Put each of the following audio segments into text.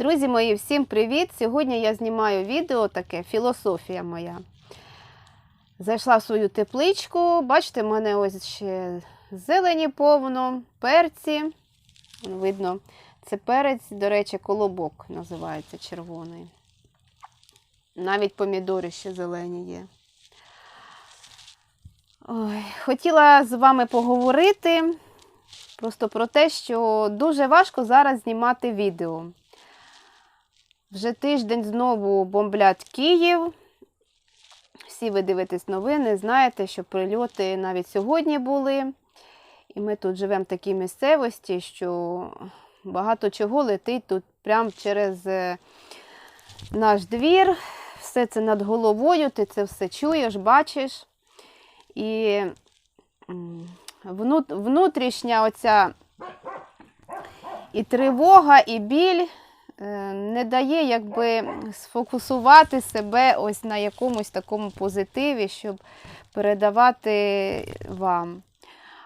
Друзі мої, всім привіт! Сьогодні я знімаю відео таке філософія моя. Зайшла в свою тепличку. Бачите, в мене ось ще зелені повно, перці. Видно, це перець, до речі, колобок називається червоний. Навіть помідори ще зелені є. Ой, хотіла з вами поговорити просто про те, що дуже важко зараз знімати відео. Вже тиждень знову бомблять Київ. Всі ви дивитесь новини, знаєте, що прильоти навіть сьогодні були. І ми тут живемо в такій місцевості, що багато чого летить тут прямо через е, наш двір. Все це над головою, ти це все чуєш, бачиш. І внутрішня оця і тривога, і біль не дає якби сфокусувати себе ось на якомусь такому позитиві, щоб передавати вам.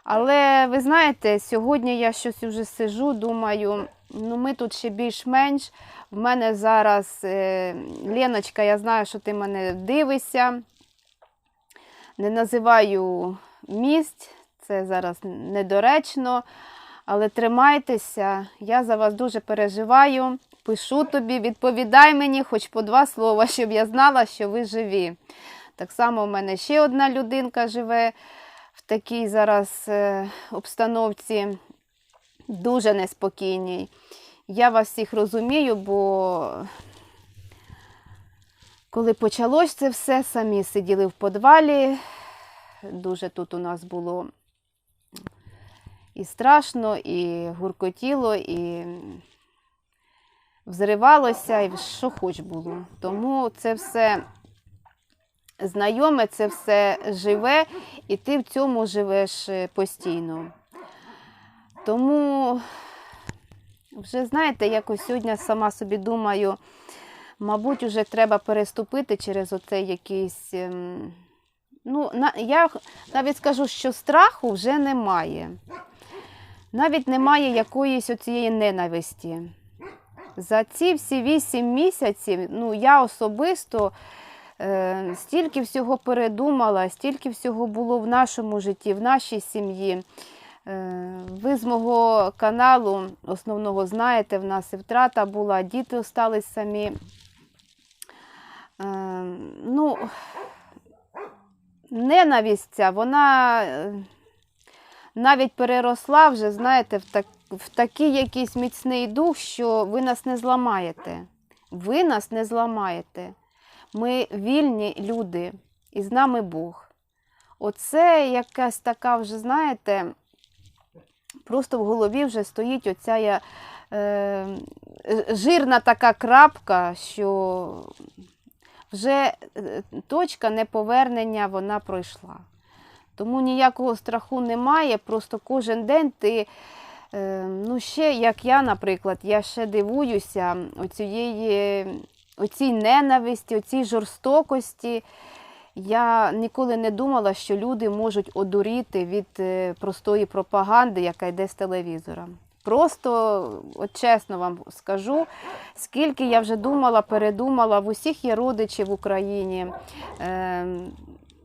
Але ви знаєте, сьогодні я щось вже сижу, думаю, ну ми тут ще більш-менш. В мене зараз е, Леночка, я знаю, що ти мене дивишся. Не називаю місць, це зараз недоречно. Але тримайтеся, я за вас дуже переживаю. Пишу тобі, відповідай мені хоч по два слова, щоб я знала, що ви живі. Так само в мене ще одна людинка живе в такій зараз е, обстановці, дуже неспокійній. Я вас всіх розумію, бо коли почалось це все, самі сиділи в подвалі. Дуже тут у нас було і страшно, і гуркотіло, і взривалося, і що хоч було. Тому це все знайоме, це все живе, і ти в цьому живеш е, постійно. Тому, вже знаєте, якось сьогодні сама собі думаю, мабуть, вже треба переступити через оцей якийсь. ем, Ну, я навіть скажу, що страху вже немає. Навіть немає якоїсь оцієї ненависті. За ці всі вісім місяців, ну, я особисто е, стільки всього передумала, стільки всього було в нашому житті, в нашій сім'ї. Е, ви з мого каналу основного знаєте, в нас і втрата була, діти остались самі. Е, ну, ненависть ця, вона е, навіть переросла вже, знаєте, в, так, в такий якийсь міцний дух, що ви нас не зламаєте. Ви нас не зламаєте. Ми вільні люди, і з нами Бог. Оце якась така вже, знаєте, просто в голові вже стоїть оця е, жирна така крапка, що вже е, точка неповернення вона пройшла. Тому ніякого страху немає, просто кожен день ти, ну ще, як я, наприклад, я ще дивуюся оцієї, оцій ненависті, оцій жорстокості. Я ніколи не думала, що люди можуть одуріти від е, простої пропаганди, яка йде з телевізора. Просто, от чесно вам скажу, скільки я вже думала, передумала, в усіх є родичі в Україні, е,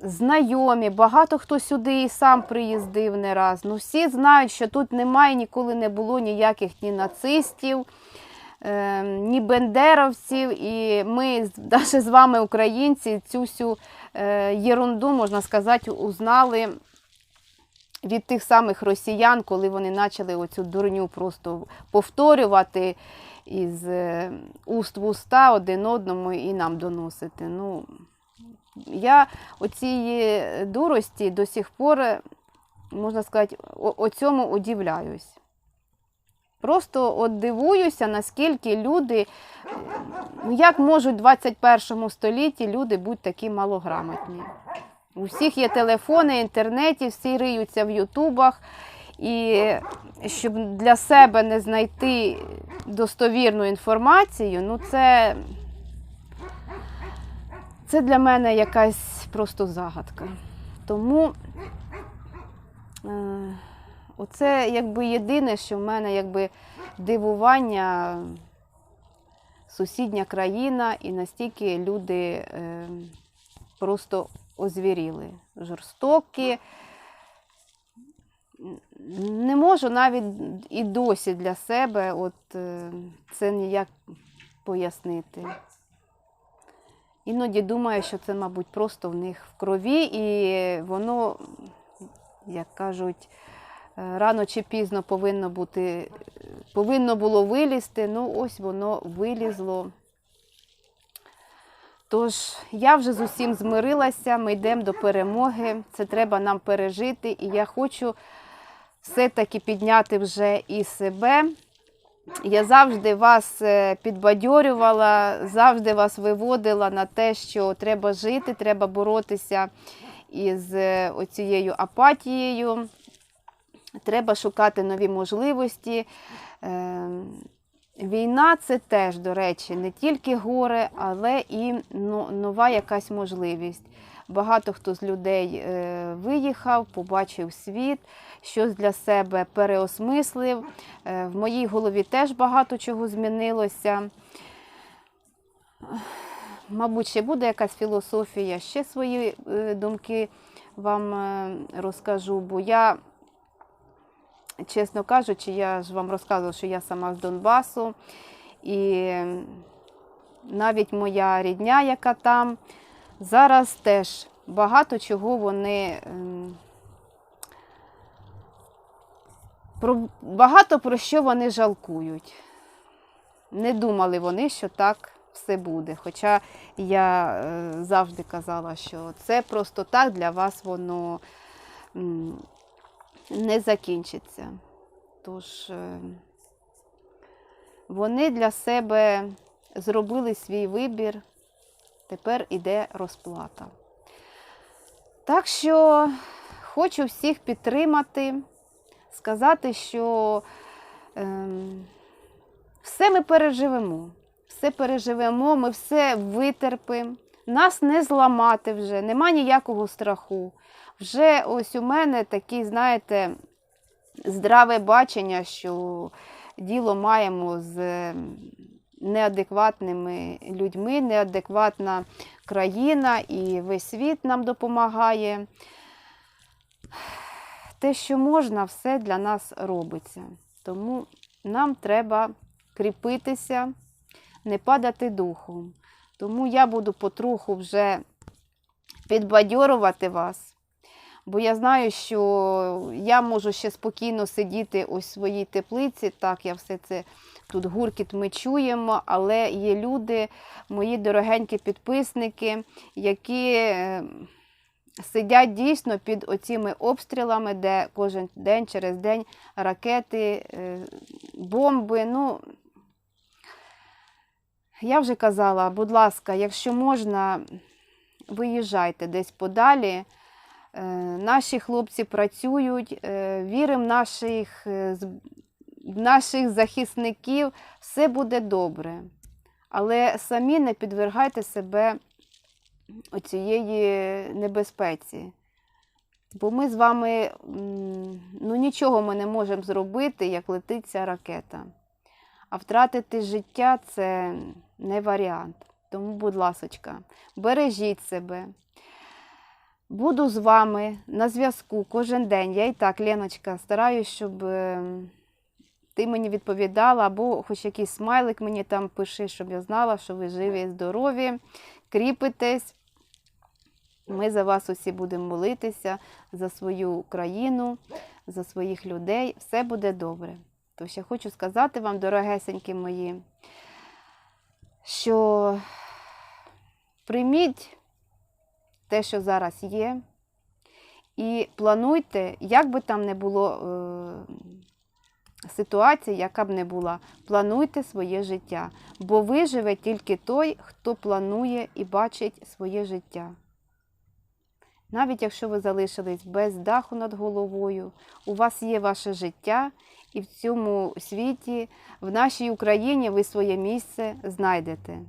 знайомі, багато хто сюди і сам приїздив не раз. Ну, всі знають, що тут немає, ніколи не було ніяких ні нацистів, е, ні бендеровців. І ми, навіть з вами, українці, цю всю е, єрунду, можна сказати, узнали від тих самих росіян, коли вони почали оцю дурню просто повторювати із е, уст в уста один одному і нам доносити. Ну, я оцієї дурості до сих пор, е, можна сказати, о, о цьому удивляюсь. Просто от дивуюся, наскільки люди, е, ну як можуть в 21 столітті люди бути такі малограмотні. У всіх є телефони, інтернеті, всі риються в Ютубах. І щоб для себе не знайти достовірну інформацію, ну це, це для мене якась просто загадка. Тому е, оце якби єдине, що в мене якби дивування сусідня країна, і настільки люди е, просто озвіріли, жорстокі. Не можу навіть і досі для себе от, е, це ніяк пояснити. Іноді думаю, що це, мабуть, просто в них в крові, і воно, як кажуть, е, рано чи пізно повинно бути, повинно було вилізти. Ну, ось воно вилізло. Тож я вже з усім змирилася, ми йдемо до перемоги. Це треба нам пережити. І я хочу все-таки підняти вже і себе. Я завжди вас е, підбадьорювала, завжди вас виводила на те, що треба жити, треба боротися із е, оцією апатією. Треба шукати нові можливості. Е, Війна це теж, до речі, не тільки горе, але і ну, нова якась можливість. Багато хто з людей е, виїхав, побачив світ, щось для себе переосмислив. Е, в моїй голові теж багато чого змінилося. Мабуть, ще буде якась філософія, ще свої е, думки вам розкажу, бо я чесно кажучи, я ж вам розказувала, що я сама з Донбасу, і навіть моя рідня, яка там, зараз теж багато чого вони. ем, Про, багато про що вони жалкують. Не думали вони, що так все буде. Хоча я е, завжди казала, що це просто так для вас воно. не закінчиться. Тож е, вони для себе зробили свій вибір, тепер іде розплата. Так що хочу всіх підтримати, сказати, що е, все ми переживемо, все переживемо, ми все витерпимо, нас не зламати вже, нема ніякого страху. Вже ось у мене такі, знаєте, здраве бачення, що діло маємо з неадекватними людьми, неадекватна країна і весь світ нам допомагає. Те, що можна, все для нас робиться. Тому нам треба кріпитися, не падати духом. Тому я буду потроху вже підбадьорувати вас. Бо я знаю, що я можу ще спокійно сидіти в своїй теплиці. Так, я все це тут гуркіт ми чуємо, але є люди, мої дорогенькі підписники, які е, сидять дійсно під оціми обстрілами, де кожен день через день ракети, е, бомби. Ну, я вже казала, будь ласка, якщо можна, виїжджайте десь подалі. Е, Наші хлопці працюють, е, віримо в наших, е, наших захисників, все буде добре. Але самі не підвергайте себе оцієї небезпеці. Бо ми з вами ну, нічого ми не можемо зробити, як летить ця ракета. А втратити життя це не варіант. Тому, будь ласочка, бережіть себе. Буду з вами на зв'язку кожен день. Я і так, Леночка, стараюсь, щоб е, ти мені відповідала, або хоч якийсь смайлик мені там пиши, щоб я знала, що ви живі і здорові, кріпитесь. Ми за вас усі будемо молитися, за свою країну, за своїх людей. Все буде добре. Тож я хочу сказати вам, дорогесенькі мої, що прийміть те, що зараз є, і плануйте, як би там не було е, ситуації, яка б не була, плануйте своє життя, бо виживе тільки той, хто планує і бачить своє життя. Навіть якщо ви залишились без даху над головою, у вас є ваше життя, і в цьому світі, в нашій Україні ви своє місце знайдете.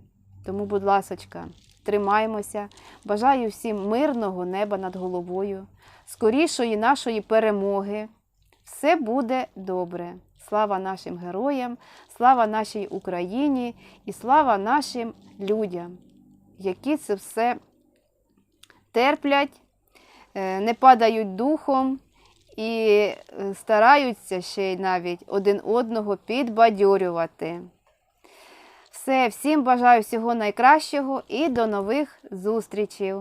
Тому, будь ласочка, тримаймося. Бажаю всім мирного неба над головою, скорішої нашої перемоги. Все буде добре. слава нашим героям, слава нашій Україні і слава нашим людям, які це все терплять, е, не падають духом і е, стараються ще й навіть один одного підбадьорювати. Все, всім бажаю всього найкращого і до нових зустрічей!